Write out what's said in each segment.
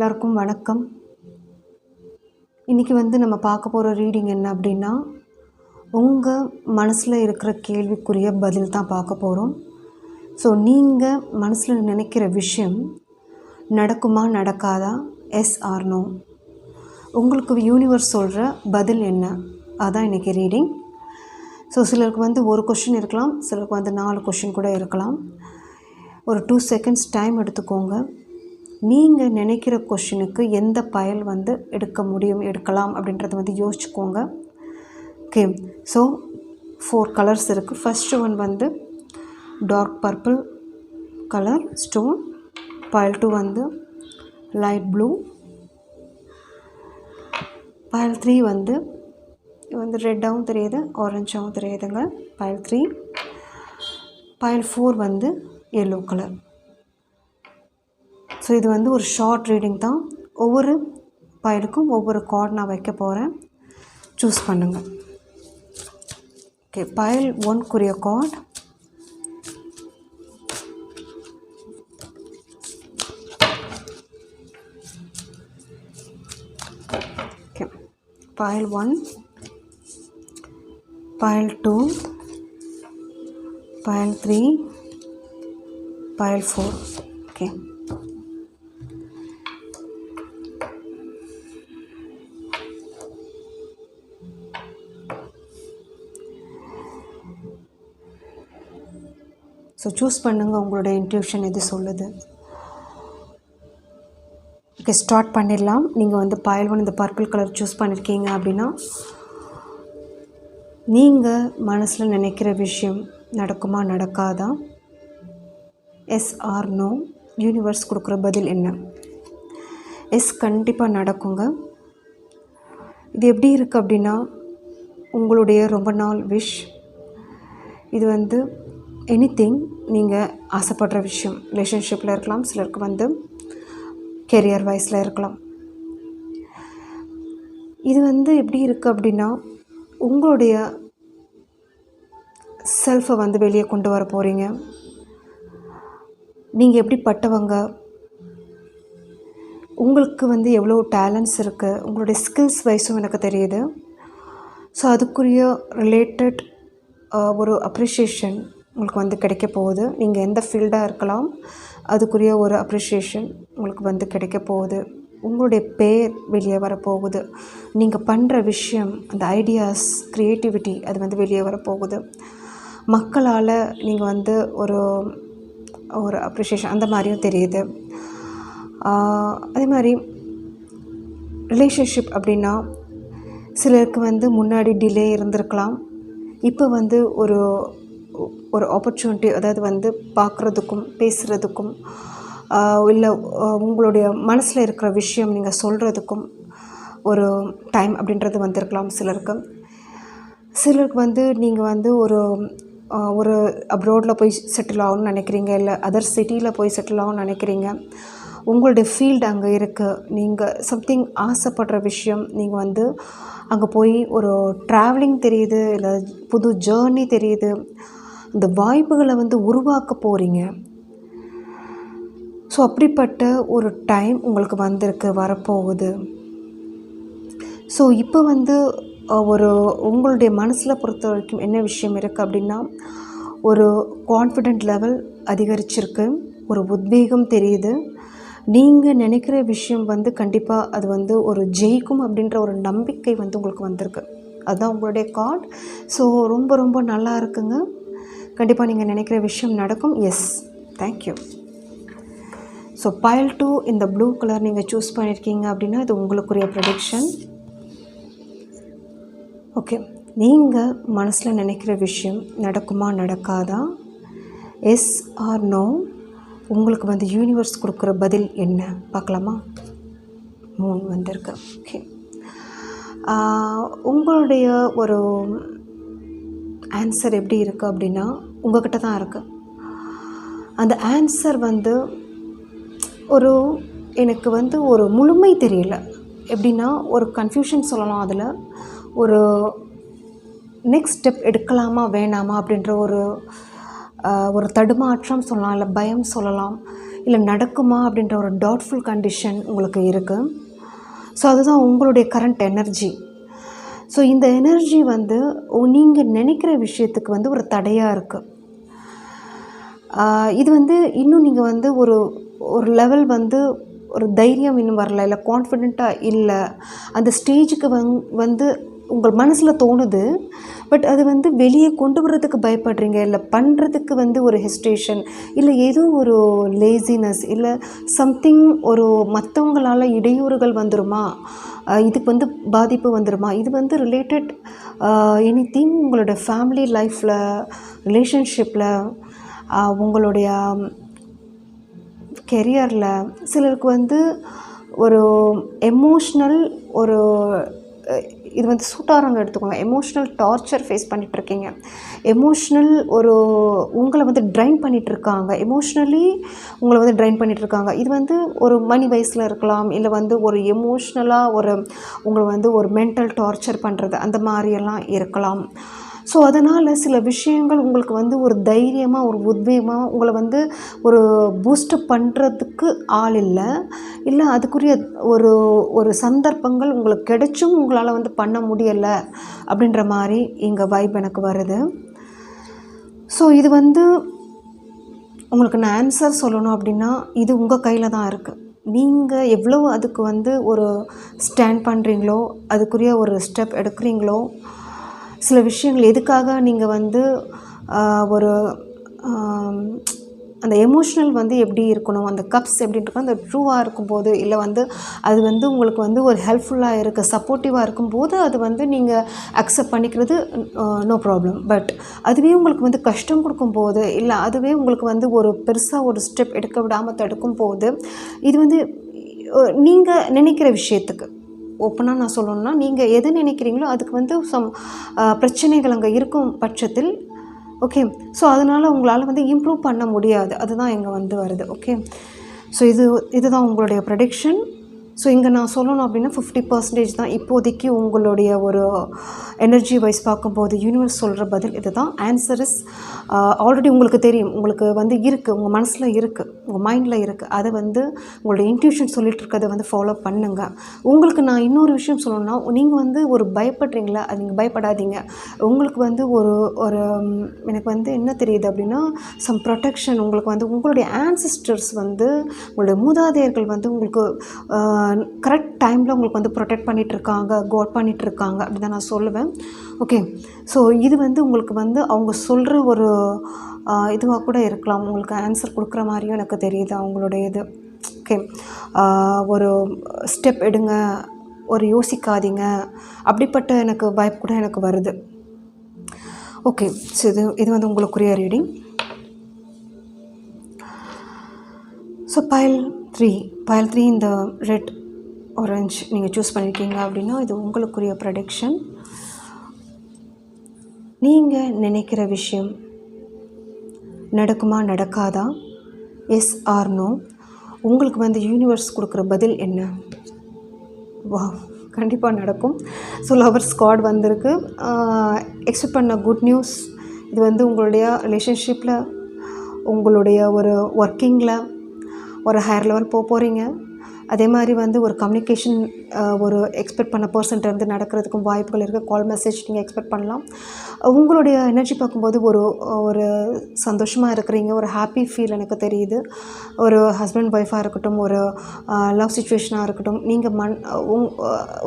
எல்லாருக்கும் வணக்கம். இன்றைக்கி வந்து நம்ம பார்க்க போகிற ரீடிங் என்ன அப்படின்னா உங்கள் மனசில் இருக்கிற கேள்விக்குரிய பதில் தான் பார்க்க போகிறோம் ஸோ நீங்கள் மனசில் நினைக்கிற விஷயம் நடக்குமா நடக்காதா? எஸ் ஆர் நோ உங்களுக்கு யூனிவர்ஸ் சொல்கிற பதில் என்ன? அதான் இன்றைக்கி ரீடிங். ஸோ சிலருக்கு வந்து ஒரு கொஷின் இருக்கலாம் சிலருக்கு வந்து நாலு கொஷின் கூட இருக்கலாம். ஒரு டூ செகண்ட்ஸ் டைம் எடுத்துக்கோங்க. நீங்கள் நினைக்கிற கொஷினுக்கு எந்த பயல் வந்து எடுக்க முடியும் எடுக்கலாம் அப்படின்றத வந்து யோசிச்சுக்கோங்க. ஓகே ஸோ ஃபோர் கலர்ஸ் இருக்குது ஃபஸ்ட்டு ஒன் வந்து dark purple colour stone pile two வந்து லைட் ப்ளூ பயல் த்ரீ வந்து இது வந்து ரெட்டாகவும் தெரியுது ஆரஞ்சாகவும் தெரியுதுங்க. பயல் த்ரீ பயல் ஃபோர் வந்து எல்லோ கலர் ஸோ இது வந்து ஒரு ஷார்ட் ரீடிங் தான். ஒவ்வொரு பயலுக்கும் ஒவ்வொரு கார்டு நான் வைக்க போகிறேன் சூஸ் பண்ணுங்கள் okay pile ஒன்க்குரிய card okay pile one pile two pile three pile four okay so choose பண்ணுங்கள் உங்களோட இன்ட்யூஷன் எது சொல்லுது. ஓகே ஸ்டார்ட் பண்ணிடலாம். நீங்கள் வந்து பாயல் ஒன் இந்த பர்பிள் கலர் சூஸ் பண்ணியிருக்கீங்க அப்படின்னா நீங்கள் மனசில் நினைக்கிற விஷயம் நடக்குமா நடக்காதா? எஸ் ஆர் நோ யூனிவர்ஸ் கொடுக்குற பதில் என்ன? எஸ் கண்டிப்பாக நடக்குங்க. இது எப்படி இருக்குது அப்படின்னா உங்களுடைய ரொம்ப நாள் விஷ் இது வந்து எனி திங் நீங்கள் ஆசைப்படுற விஷயம் ரிலேஷன்ஷிப்பில் இருக்கலாம் சிலருக்கு வந்து கெரியர் வைஸில் இருக்கலாம். இது வந்து எப்படி இருக்குது அப்படின்னா உங்களுடைய செல்ஃபை வந்து வெளியே கொண்டு வர போகிறீங்க நீங்கள் எப்படிப்பட்டவங்க? உங்களுக்கு வந்து எவ்வளோ டேலண்ட்ஸ் இருக்குது உங்களுடைய ஸ்கில்ஸ் வைஸும் எனக்கு தெரியுது. ஸோ அதுக்குரிய ரிலேட்டட் ஒரு அப்ரிஷியேஷன் உங்களுக்கு வந்து கிடைக்க போகுது. நீங்கள் எந்த ஃபீல்டாக இருக்கலாம் அதுக்குரிய ஒரு அப்ரிஷியேஷன் உங்களுக்கு வந்து கிடைக்க போகுது. உங்களுடைய பேர் வெளியே வரப்போகுது. நீங்கள் பண்ணுற விஷயம் அந்த ஐடியாஸ் க்ரியேட்டிவிட்டி அது வந்து வெளியே வரப்போகுது. மக்களால் நீங்கள் வந்து ஒரு ஒரு அப்ரிஷியேஷன் அந்த மாதிரியும் தெரியுது. அதே மாதிரி ரிலேஷன்ஷிப் அப்படின்னா சிலருக்கு வந்து முன்னாடி டிலே இருந்திருக்கலாம். இப்போ வந்து ஒரு ஒரு ஆப்பர்ச்சுனிட்டி அதாவது வந்து பார்க்குறதுக்கும் பேசுகிறதுக்கும் இல்லை உங்களுடைய மனசில் இருக்கிற விஷயம் நீங்கள் சொல்கிறதுக்கும் ஒரு டைம் அப்படின்றது வந்திருக்கலாம் சிலருக்கு. சிலருக்கு வந்து நீங்கள் வந்து ஒரு ஒரு அப்ரோடில் போய் செட்டில் ஆகணும்னு நினைக்கிறீங்க இல்லை அதர் சிட்டியில் போய் செட்டில் ஆகணும்னு நினைக்கிறீங்க. உங்களுடைய ஃபீல்டு அங்கே இருக்குது நீங்கள் சம்திங் ஆசைப்படுற விஷயம் நீங்கள் வந்து அங்கே போய் ஒரு ட்ராவலிங் தெரியுது இல்லை புது ஜேர்னி தெரியுது. இந்த வாய்ப்புகளை வந்து உருவாக்க போகிறீங்க ஸோ அப்படிப்பட்ட ஒரு டைம் உங்களுக்கு வந்திருக்கு வரப்போகுது. ஸோ இப்போ வந்து ஒரு உங்களுடைய மனசில் பொறுத்த வரைக்கும் என்ன விஷயம் இருக்குது அப்படின்னா ஒரு கான்ஃபிடென்ட் லெவல் அதிகரிச்சிருக்கு. ஒரு உத்வேகம் தெரியுது. நீங்கள் நினைக்கிற விஷயம் வந்து கண்டிப்பாக அது வந்து ஒரு ஜெயிக்கும் அப்படின்ற ஒரு நம்பிக்கை வந்து உங்களுக்கு வந்திருக்கு. அதுதான் உங்களுடைய கார்ட் ஸோ ரொம்ப ரொம்ப நல்லா இருக்குங்க. கண்டிப்பாக நீங்கள் நினைக்கிற விஷயம் நடக்கும். Yes thank you so pile two இந்த ப்ளூ கலர் நீங்கள் சூஸ் பண்ணியிருக்கீங்க அப்படின்னா இது உங்களுக்குரிய ப்ரொடிக்ஷன் ஓகே நீங்கள் மனசில் நினைக்கிற விஷயம் நடக்குமா நடக்காதா? எஸ் ஆர் நோ உங்களுக்கு வந்து யூனிவர்ஸ் கொடுக்குற பதில் என்ன? பார்க்கலாமா? மூணு வந்திருக்கு. ஓகே உங்களுடைய ஒரு ஆன்சர் எப்படி இருக்குது அப்படின்னா உங்கள்கிட்ட தான் இருக்குது அந்த ஆன்சர் வந்து ஒரு எனக்கு வந்து ஒரு முழுமை தெரியல. எப்படின்னா ஒரு கன்ஃபியூஷன் சொல்லலாம் அதில். ஒரு நெக்ஸ்ட் ஸ்டெப் எடுக்கலாமா வேணாமா அப்படின்ற ஒரு ஒரு தடுமாற்றம் சொல்லலாம் இல்லை பயம் சொல்லலாம் இல்லை நடக்குமா அப்படின்ற ஒரு டவுட்ஃபுல் கண்டிஷன் உங்களுக்கு இருக்குது ஸோ அதுதான் உங்களுடைய கரண்ட் எனர்ஜி ஸோ இந்த எனர்ஜி வந்து நீங்கள் நினைக்கிற விஷயத்துக்கு வந்து ஒரு தடையாக இருக்குது இது வந்து இன்னும் நீங்கள் வந்து ஒரு ஒரு லெவல் வந்து ஒரு தைரியம் இன்னும் வரல இல்லை கான்ஃபிடெண்ட்டாக இல்லை. அந்த ஸ்டேஜுக்கு வந் வந்து உங்கள் மனசில் தோணுது பட் அது வந்து வெளியே கொண்டு வர்றதுக்கு பயப்படுறீங்க இல்லை பண்ணுறதுக்கு வந்து ஒரு ஹெஸ்டேஷன் இல்லை ஏதோ ஒரு லேசினஸ் இல்லை சம்திங் ஒரு மற்றவங்களால் இடையூறுகள் வந்துருமா? இதுக்கு வந்து பாதிப்பு வந்துடுமா இது வந்து ரிலேட்டட் எனி திங் உங்களோட ஃபேமிலி லைஃப்பில் ரிலேஷன்ஷிப்பில் உங்களுடைய கெரியரில் சிலருக்கு வந்து ஒரு எமோஷ்னல் ஒரு இது வந்து சூட்டாரங்க எடுத்துக்கோங்க. எமோஷ்னல் டார்ச்சர் ஃபேஸ் பண்ணிகிட்ருக்கீங்க எமோஷ்னல் ஒரு உங்களை வந்து ட்ரைன் பண்ணிகிட்ருக்காங்க எமோஷ்னலி உங்களை வந்து ட்ரைன் பண்ணிகிட்ருக்காங்க இது வந்து ஒரு மணி வயசில் இருக்கலாம் இல்லை வந்து ஒரு எமோஷ்னலாக ஒரு உங்களை வந்து ஒரு மென்டல் டார்ச்சர் பண்ணுறது அந்த மாதிரியெல்லாம் இருக்கலாம். ஸோ அதனால் சில விஷயங்கள் உங்களுக்கு வந்து ஒரு தைரியமாக ஒரு உத்வேகமாக உங்களை வந்து ஒரு பூஸ்டப் பண்ணுறதுக்கு ஆள் இல்லை. இல்லை அதுக்குரிய ஒரு ஒரு சந்தர்ப்பங்கள் உங்களுக்கு கிடைச்சும் உங்களால் வந்து பண்ண முடியலை அப்படின்ற மாதிரி இங்கே வைப் எனக்கு வருது. ஸோ இது வந்து உங்களுக்கு நான் ஆன்சர் சொல்லணும் அப்படின்னா இது உங்கள் கையில் தான் இருக்குது நீங்கள் எவ்வளோ அதுக்கு வந்து ஒரு ஸ்டாண்ட் பண்ணுறீங்களோ அதுக்குரிய ஒரு ஸ்டெப் எடுக்கிறீங்களோ சில விஷயங்கள் எதுக்காக நீங்கள் வந்து ஒரு அந்த எமோஷ்னல் வந்து எப்படி இருக்கணும் அந்த கப்ஸ் எப்படி இருக்கணும் அந்த ட்ரூவாக இருக்கும்போது இல்லை வந்து அது வந்து உங்களுக்கு வந்து ஒரு ஹெல்ப்ஃபுல்லாக இருக்க சப்போர்ட்டிவாக இருக்கும்போது அது வந்து நீங்கள் அக்செப்ட் பண்ணிக்கிறது நோ ப்ராப்ளம் பட் அதுவே உங்களுக்கு வந்து கஷ்டம் கொடுக்கும்போது இல்லை அதுவே உங்களுக்கு வந்து ஒரு பெருசாக ஒரு ஸ்டெப் எடுக்க விடாமல் தடுக்கும் போது இது வந்து நீங்கள் நினைக்கிற விஷயத்துக்கு ஓப்பனாக நான் சொல்லணும்னா நீங்கள் எது நினைக்கிறீங்களோ அதுக்கு வந்து சம் பிரச்சனைகள் அங்கே இருக்கும் பட்சத்தில் ஓகே ஸோ அதனால் உங்களால் வந்து இம்ப்ரூவ் பண்ண முடியாது. அதுதான் இங்கே வந்து வருது ஓகே ஸோ இது இதுதான் உங்களுடைய ப்ரடிக்ஷன் ஸோ இங்கே நான் சொல்லணும் அப்படின்னா ஃபிஃப்டி பர்சன்டேஜ் தான் இப்போதைக்கு உங்களுடைய ஒரு எனர்ஜி வைஸ் பார்க்கும்போது யூனிவர்ஸ் சொல்கிற பதில் இதுதான். ஆன்சர் இஸ் ஆல்ரெடி உங்களுக்கு தெரியும். உங்களுக்கு வந்து இருக்குது உங்கள் மனசில் இருக்குது உங்கள் மைண்டில் இருக்குது அதை வந்து உங்களுடைய இன்ட்யூஷன் சொல்லிட்டு இருக்கிறத வந்து ஃபாலோ பண்ணுங்க. உங்களுக்கு நான் இன்னொரு விஷயம் சொல்லணும்னா நீங்கள் வந்து ஒரு பயப்படுறீங்களா? அது நீங்கள் பயப்படாதீங்க. உங்களுக்கு வந்து ஒரு ஒரு எனக்கு வந்து என்ன தெரியுது அப்படின்னா சம் ப்ரொடெக்ஷன் உங்களுக்கு வந்து உங்களுடைய ஆன்சிஸ்டர்ஸ் வந்து உங்களுடைய மூதாதையர்கள் வந்து உங்களுக்கு uh, கரெக்ட் டைமில் உங்களுக்கு வந்து ப்ரொடெக்ட் பண்ணிகிட்ருக்காங்க காட் பண்ணிகிட்ருக்காங்க அப்படி தான் நான் சொல்லுவேன். ஓகே ஸோ இது வந்து உங்களுக்கு வந்து அவங்க சொல்கிற ஒரு இதுவாக கூட இருக்கலாம். உங்களுக்கு ஆன்சர் கொடுக்குற மாதிரியும் எனக்கு தெரியுது அவங்களுடைய இது. ஓகே ஒரு ஸ்டெப் எடுங்க ஒரு யோசிக்காதீங்க. அப்படிப்பட்ட எனக்கு வைப் கூட எனக்கு வருது. ஓகே ஸோ இது இது வந்து உங்களுக்குரிய reading so pile three pile three இந்த ரெட் ஆரஞ்ச் நீங்கள் சூஸ் பண்ணியிருக்கீங்க அப்படின்னா இது உங்களுக்குரிய ப்ரடிக்ஷன் நீங்கள் நினைக்கிற விஷயம் நடக்குமா நடக்காதா? எஸ் ஆர் நோ உங்களுக்கு வந்து யூனிவர்ஸ் கொடுக்குற பதில் என்ன? வா கண்டிப்பாக நடக்கும். ஸோ லவர் ஸ்காட் வந்திருக்கு. எக்ஸ்பெக்ட் பண்ண குட் நியூஸ் இது வந்து உங்களுடைய ரிலேஷன்ஷிப்பில் உங்களுடைய ஒரு ஒர்க்கிங்கில் ஒரு ஹையர் லெவல் போக போகிறீங்க அதே மாதிரி வந்து ஒரு கம்யூனிகேஷன் ஒரு எக்ஸ்பெக்ட் பண்ண பர்சன்ட்டேருந்து நடக்கிறதுக்கும் வாய்ப்புகள் இருக்குது கால் மெசேஜ் நீங்கள் எக்ஸ்பெக்ட் பண்ணலாம். உங்களுடைய எனர்ஜி பார்க்கும்போது ஒரு ஒரு சந்தோஷமாக இருக்கிறீங்க. ஒரு ஹாப்பி ஃபீல் எனக்கு தெரியுது. ஒரு ஹஸ்பண்ட் ஒய்ஃபாக இருக்கட்டும் ஒரு லவ் சுச்சுவேஷனாக இருக்கட்டும் நீங்கள் மண் உங்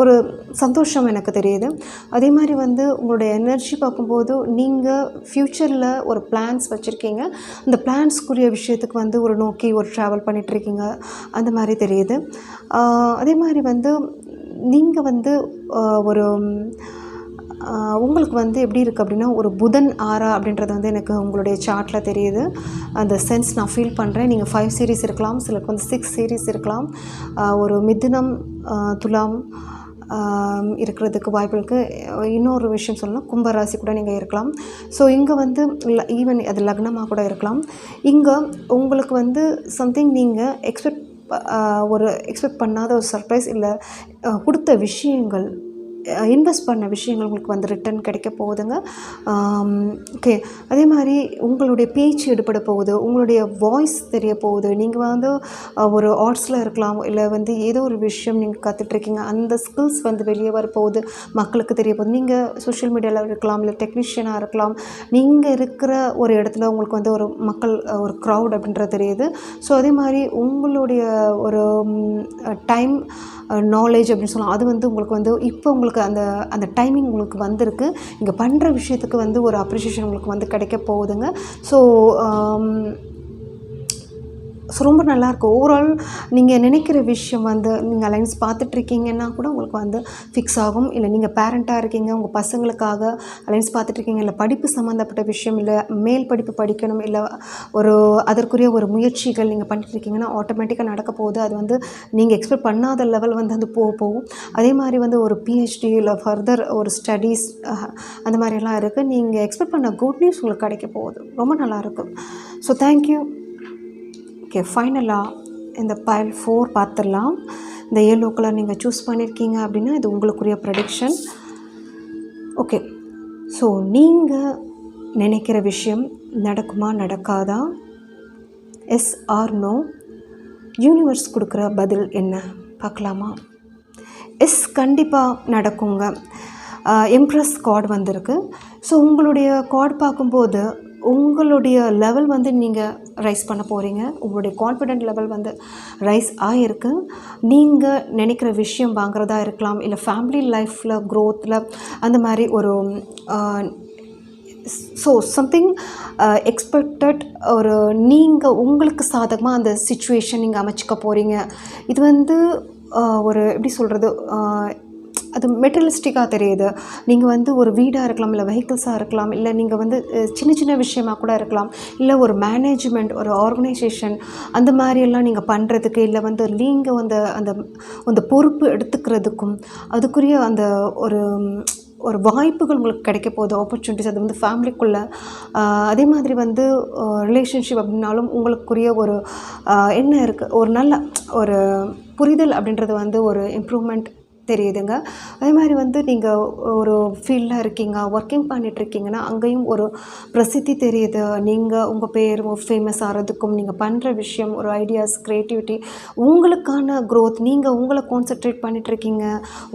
ஒரு சந்தோஷம் எனக்கு தெரியுது. அதே மாதிரி வந்து உங்களுடைய எனர்ஜி பார்க்கும்போது நீங்கள் ஃப்யூச்சரில் ஒரு பிளான்ஸ் வச்சுருக்கீங்க. அந்த பிளான்ஸ்க்குரிய விஷயத்துக்கு வந்து ஒரு நோக்கி ஒரு ட்ராவல் பண்ணிகிட்ருக்கீங்க அந்த மாதிரி தெரியுது. அதே மாதிரி வந்து நீங்கள் வந்து ஒரு உங்களுக்கு வந்து எப்படி இருக்குது அப்படின்னா ஒரு புதன் ஆறா அப்படின்றது வந்து எனக்கு உங்களுடைய சார்ட்டில் தெரியுது. அந்த சென்ஸ் நான் ஃபீல் பண்ணுறேன் நீங்கள் ஃபைவ் சீரீஸ் இருக்கலாம் சிலருக்கு வந்து சிக்ஸ் சீரீஸ் இருக்கலாம். ஒரு மிதுனம் துலாம் இருக்கிறதுக்கு வாய்ப்பு இருக்குது இன்னொரு விஷயம் சொல்லணும் கும்பராசி கூட நீங்கள் இருக்கலாம். ஸோ இங்கே வந்து ஈவன் அது லக்னமாக கூட இருக்கலாம். இங்கே உங்களுக்கு வந்து சம்திங் நீங்கள் எக்ஸ்பெக்ட் ஒரு எக்ஸ்பெக்ட் பண்ணாத ஒரு சர்ப்ரைஸ் இல்லை. கொடுத்த விஷயங்கள் இன்வெஸ்ட் பண்ண விஷயங்கள் உங்களுக்கு வந்து ரிட்டர்ன் கிடைக்க போகுதுங்க. ஓகே அதே மாதிரி உங்களுடைய பேச்சு எடுபட போகுது உங்களுடைய வாய்ஸ் தெரிய போகுது. நீங்கள் வந்து ஒரு ஆர்ட்ஸில் இருக்கலாம் இல்லை வந்து ஏதோ ஒரு விஷயம் நீங்கள் கற்றுட்ருக்கீங்க அந்த ஸ்கில்ஸ் வந்து வெளியே வரப்போகுது மக்களுக்கு தெரிய போகுது. நீங்கள் சோஷியல் மீடியாவில் இருக்கலாம் இல்லை டெக்னீஷியனாக இருக்கலாம் நீங்கள் இருக்கிற ஒரு இடத்துல உங்களுக்கு வந்து ஒரு மக்கள் ஒரு க்ரௌட் அப்படின்றது தெரியுது. ஸோ அதே மாதிரி உங்களுடைய ஒரு டைம் நாலேஜ் அப்படின்னு சொல்லலாம் அது வந்து உங்களுக்கு வந்து இப்போ உங்களுக்கு அந்த அந்த டைமிங் உங்களுக்கு வந்திருக்கு. இங்கே பண்ணுற விஷயத்துக்கு வந்து ஒரு அப்ரிஷியேஷன் உங்களுக்கு வந்து கிடைக்க போகுதுங்க. ஸோ um, ஸோ ரொம்ப நல்லாயிருக்கும் ஓவரால் நீங்கள் நினைக்கிற விஷயம் வந்து நீங்கள் அலைன்ஸ் பார்த்துட்ருக்கீங்கன்னா கூட உங்களுக்கு வந்து ஃபிக்ஸ் ஆகும். இல்லை நீங்கள் பேரண்ட்டாக இருக்கீங்க உங்கள் பசங்களுக்காக அலைன்ஸ் பார்த்துட்ருக்கீங்க இல்லை படிப்பு சம்மந்தப்பட்ட விஷயம் இல்லை மேல் படிப்பு படிக்கணும் இல்லை ஒரு அதற்குரிய ஒரு முயற்சிகள் நீங்கள் பண்ணிட்டுருக்கீங்கன்னா ஆட்டோமேட்டிக்காக நடக்க போகுது. அது வந்து நீங்கள் எக்ஸ்பெக்ட் பண்ணாத லெவல் வந்து அது போக போகும். அதே மாதிரி வந்து ஒரு பிஹெச்டி இல்லை ஃபர்தர் ஒரு ஸ்டடீஸ் அந்த மாதிரிலாம் இருக்குது நீங்கள் எக்ஸ்பெக்ட் பண்ண குட் நியூஸ் உங்களுக்கு கிடைக்க போகுது. ரொம்ப நல்லாயிருக்கும் ஸோ தேங்க்யூ ஓகே ஃபைனலாக இந்த பைல் ஃபோர் பார்த்துடலாம். இந்த ஏலோ கலர் நீங்கள் சூஸ் பண்ணியிருக்கீங்க அப்படின்னா இது உங்களுக்குரிய ப்ரடிக்ஷன் ஓகே ஸோ நீங்கள் நினைக்கிற விஷயம் நடக்குமா நடக்காதா? எஸ் ஆர் நோ யூனிவர்ஸ் கொடுக்குற பதில் என்ன? பார்க்கலாமா? எஸ் கண்டிப்பாக நடக்குங்க. எம்ப்ரஸ் கார்டு வந்திருக்கு. ஸோ உங்களுடைய கார்டு பார்க்கும்போது உங்களுடைய லெவல் வந்து நீங்கள் ரைஸ் பண்ண போகிறீங்க உங்களுடைய கான்ஃபிடென்ட் லெவல் வந்து ரைஸ் ஆகிருக்கு நீங்கள் நினைக்கிற விஷயம் வாங்குறதா இருக்கலாம் இல்லை ஃபேமிலி லைஃப்பில் க்ரோத்தில் அந்த மாதிரி ஒரு ஸோ சம்திங் எக்ஸ்பெக்டட் ஒரு நீங்கள் உங்களுக்கு சாதகமாக அந்த சுச்சுவேஷன் நீங்கள் அமைச்சிக்க போகிறீங்க இது வந்து ஒரு எப்படி சொல்கிறது அது மெட்டலிஸ்டிக்காக தெரியுது. நீங்கள் வந்து ஒரு வீடாக இருக்கலாம் இல்லை வெஹிக்கிள்ஸாக இருக்கலாம் இல்லை நீங்கள் வந்து சின்ன சின்ன விஷயமா கூட இருக்கலாம் இல்லை ஒரு மேனேஜ்மெண்ட் ஒரு ஆர்கனைசேஷன் அந்த மாதிரியெல்லாம் நீங்கள் பண்ணுறதுக்கு இல்லை வந்து நீங்கள் வந்து அந்த அந்த பொறுப்பு எடுத்துக்கிறதுக்கும் அதுக்குரிய அந்த ஒரு ஒரு வாய்ப்புகள் உங்களுக்கு கிடைக்க போகுது ஆப்பர்ச்சுனிட்டிஸ் அது வந்து ஃபேமிலிக்குள்ளே அதே மாதிரி வந்து ரிலேஷன்ஷிப் அப்படின்னாலும் உங்களுக்குரிய ஒரு என்ன இருக்குது ஒரு நல்ல ஒரு புரிதல் அப்படின்றது வந்து ஒரு இம்ப்ரூவ்மெண்ட் தெரியுதுங்க. அதே மாதிரி வந்து நீங்கள் ஒரு ஃபீல்டில் இருக்கீங்க ஒர்க்கிங் பண்ணிகிட்ருக்கீங்கன்னா அங்கேயும் ஒரு பிரசித்தி தெரியுது. நீங்கள் உங்கள் பேர் ஃபேமஸ் ஆகிறதுக்கும் நீங்கள் பண்ணுற விஷயம் ஒரு ஐடியாஸ் க்ரியேட்டிவிட்டி உங்களுக்கான க்ரோத் நீங்கள் உங்களை கான்சென்ட்ரேட் பண்ணிகிட்ருக்கீங்க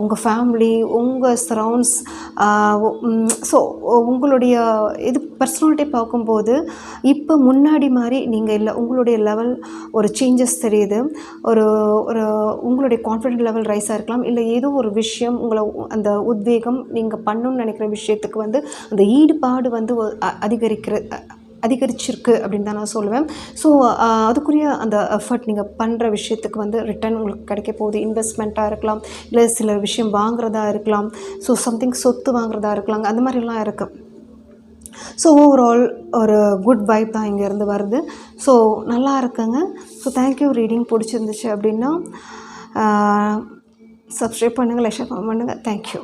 உங்கள் ஃபேமிலி உங்கள் சரௌண்ட்ஸ் ஸோ உங்களுடைய இது பர்சனாலிட்டி பார்க்கும்போது இப்போ முன்னாடி மாதிரி நீங்கள் இல்லை உங்களுடைய லெவல் ஒரு சேஞ்சஸ் தெரியுது. ஒரு ஒரு உங்களுடைய கான்ஃபிடென்ட் லெவல் ரைஸாக இருக்கலாம் இல்லை ஏதோ ஒரு விஷயம் உங்களை அந்த உத்வேகம் நீங்கள் பண்ணணும்னு நினைக்கிற விஷயத்துக்கு வந்து அந்த ஈடுபாடு வந்து அதிகரிக்கிற அதிகரிச்சிருக்கு அப்படின்னு தான் நான் சொல்லுவேன். ஸோ அதுக்குரிய அந்த எஃபர்ட் நீங்கள் பண்ணுற விஷயத்துக்கு வந்து ரிட்டர்ன் உங்களுக்கு கிடைக்க போகுது. இன்வெஸ்ட்மெண்ட்டாக இருக்கலாம் இல்லை சில விஷயம் வாங்குறதா இருக்கலாம். ஸோ சம்திங் சொத்து வாங்குறதா இருக்கலாம். அந்த மாதிரிலாம் இருக்குது ஸோ ஓவரால் ஒரு குட் வைப் தான் இங்கேருந்து வருது. ஸோ நல்லா இருக்குங்க. ஸோ தேங்க்யூ ரீடிங் பிடிச்சிருந்துச்சு அப்படின்னா சப்ஸ்கிரைப் பண்ணுங்கள் லைக் பண்ணுங்கள் தேங்க்யூ